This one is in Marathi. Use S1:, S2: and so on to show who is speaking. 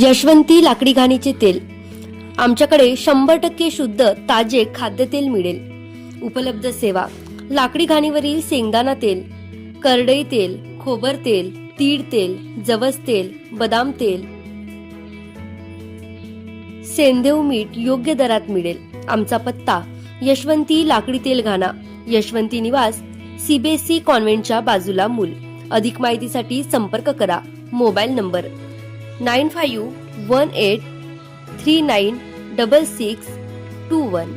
S1: यशवंती लाकडी घाणीचे तेल. आमच्याकडे शंभर टक्के शुद्ध ताजे खाद्यतेल मिळेल. उपलब्ध सेवा. लाकडी घाणीवरील शेंगदाणा तेल करडई तेल खोबर तेल तीळ तेल जवस तेल बदाम तेल. सेंदेव मीठ योग्य दरात मिळेल. आमचा पत्ता यशवंती लाकडी तेल घाणा यशवंती निवास सीबीएसई कॉन्व्हेंटच्या बाजूला मूल. अधिक माहितीसाठी संपर्क करा. Mobile number nine five one eight three nine double six two one